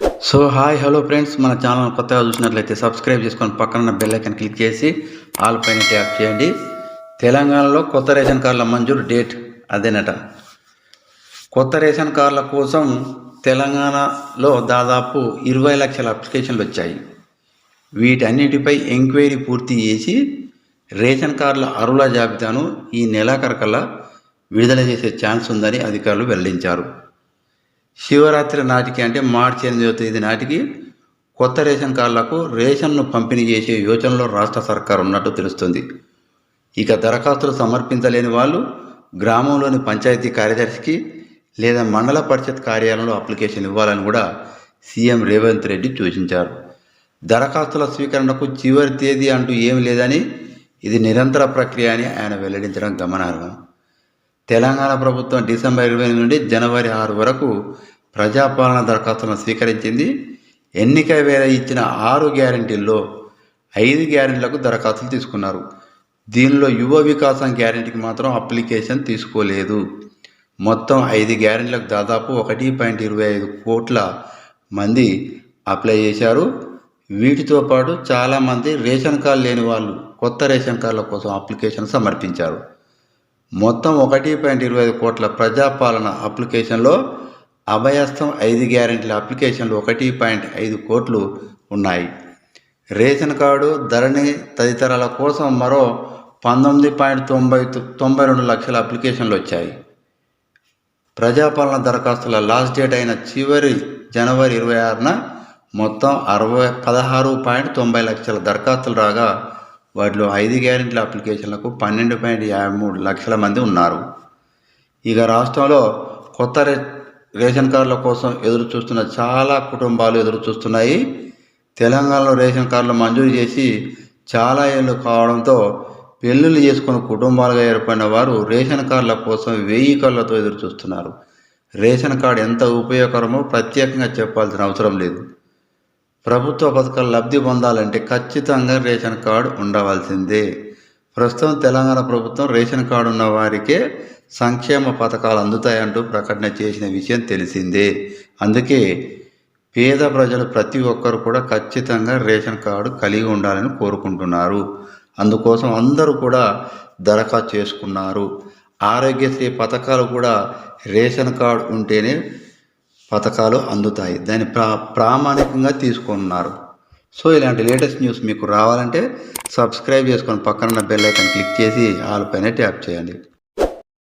So hi hello friends మన channel కొత్తగా చూసినట్లయితే సబ్స్క్రైబ్ చేసుకొని పక్కన బెల్ క్లిక్ చేసి ఆల్ పైన ట్యాప్ చేయండి. తెలంగాణలో కొత్త రేషన్ కార్డుల మంజూరు డేట్ అదేనట. కొత్త రేషన్ కార్డుల కోసం తెలంగాణలో దాదాపు ఇరవై లక్షల అప్లికేషన్లు వచ్చాయి. వీటన్నిటిపై ఎంక్వైరీ పూర్తి చేసి రేషన్ కార్డుల అరుల జాబితాను ఈ నెలాఖరుకల్లా విడుదల చేసే ఛాన్స్ ఉందని అధికారులు వెల్లడించారు. శివరాత్రి నాటికి అంటే మార్చి ఎనిమిదవ తేదీ నాటికి కొత్త రేషన్ కార్డులకు రేషన్ను పంపిణీ చేసే యోచనలో రాష్ట్ర సర్కార్ ఉన్నట్టు తెలుస్తుంది. ఇక దరఖాస్తులు సమర్పించలేని వాళ్ళు గ్రామంలోని పంచాయతీ కార్యదర్శికి లేదా మండల పరిషత్ కార్యాలయంలో అప్లికేషన్ ఇవ్వాలని కూడా సీఎం రేవంత్ రెడ్డి సూచించారు. దరఖాస్తుల స్వీకరణకు చివరి తేదీ అంటూ ఏమి లేదని ఇది నిరంతర ప్రక్రియ అని ఆయన వెల్లడించడం గమనార్హం. తెలంగాణ ప్రభుత్వం డిసెంబర్ ఇరవై నుండి జనవరి ఆరు వరకు ప్రజాపాలన దరఖాస్తులను స్వీకరించింది. ఎన్నిక వేళ ఇచ్చిన ఆరు గ్యారెంటీల్లో ఐదు గ్యారెంటీలకు దరఖాస్తులు తీసుకున్నారు. దీనిలో యువ వికాసం గ్యారెంటీకి మాత్రం అప్లికేషన్ తీసుకోలేదు. మొత్తం ఐదు గ్యారెంటీలకు దాదాపు ఒకటి పాయింట్ ఇరవై ఐదు కోట్ల మంది అప్లై చేశారు. వీటితో పాటు చాలామంది రేషన్ కార్డు లేని వాళ్ళు కొత్త రేషన్ కార్డుల కోసం అప్లికేషన్ సమర్పించారు. మొత్తం ఒకటి పాయింట్ ఇరవై ఐదు కోట్ల ప్రజాపాలన అప్లికేషన్లో అభయస్థం ఐదు గ్యారెంటీల అప్లికేషన్లు ఒకటి పాయింట్ ఐదు కోట్లు ఉన్నాయి. రేషన్ కార్డు ధరణి తదితరాల కోసం మరో పంతొమ్మిది పాయింట్ తొంభై తొంభై రెండు లక్షల అప్లికేషన్లు వచ్చాయి. ప్రజాపాలన దరఖాస్తుల లాస్ట్ డేట్ అయిన చివరి జనవరి ఇరవై ఆరున మొత్తం అరవై పదహారు పాయింట్ తొంభై లక్షల దరఖాస్తులు రాగా వాటిలో ఐదు గ్యారెంటీల అప్లికేషన్లకు పన్నెండు పాయింట్ యాభై మూడు లక్షల మంది ఉన్నారు. ఇక రాష్ట్రంలో కొత్త రే రేషన్ కార్డుల కోసం ఎదురు చూస్తున్న చాలా కుటుంబాలు ఎదురు చూస్తున్నాయి. తెలంగాణలో రేషన్ కార్డులు మంజూరు చేసి చాలా ఏళ్ళు కావడంతో పెళ్ళిళ్ళు చేసుకున్న కుటుంబాలుగా ఏర్పడిన వారు రేషన్ కార్డుల కోసం వెయ్యి కళ్ళతో ఎదురు చూస్తున్నారు. రేషన్ కార్డు ఎంత ఉపయోగకరమో ప్రత్యేకంగా చెప్పాల్సిన అవసరం లేదు. ప్రభుత్వ పథకాలు లబ్ధి పొందాలంటే ఖచ్చితంగా రేషన్ కార్డు ఉండవలసిందే. ప్రస్తుతం తెలంగాణ ప్రభుత్వం రేషన్ కార్డు ఉన్న వారికే సంక్షేమ పథకాలు అందుతాయంటూ ప్రకటన చేసిన విషయం తెలిసిందే. అందుకే పేద ప్రజలు ప్రతి ఒక్కరు కూడా ఖచ్చితంగా రేషన్ కార్డు కలిగి ఉండాలని కోరుకుంటున్నారు. అందుకోసం అందరూ కూడా దరఖాస్తు చేసుకున్నారు. ఆరోగ్యశ్రీ పథకాలు కూడా రేషన్ కార్డు ఉంటేనే పథకాలు అందుతాయి. దాన్ని ప్రా ప్రామాణికంగా తీసుకున్నారు. సో ఇలాంటి లేటెస్ట్ న్యూస్ మీకు రావాలంటే సబ్స్క్రైబ్ చేసుకొని పక్కన బెల్ ఐకాన్ క్లిక్ చేసి ఆల్ పైన ట్యాప్ చేయండి.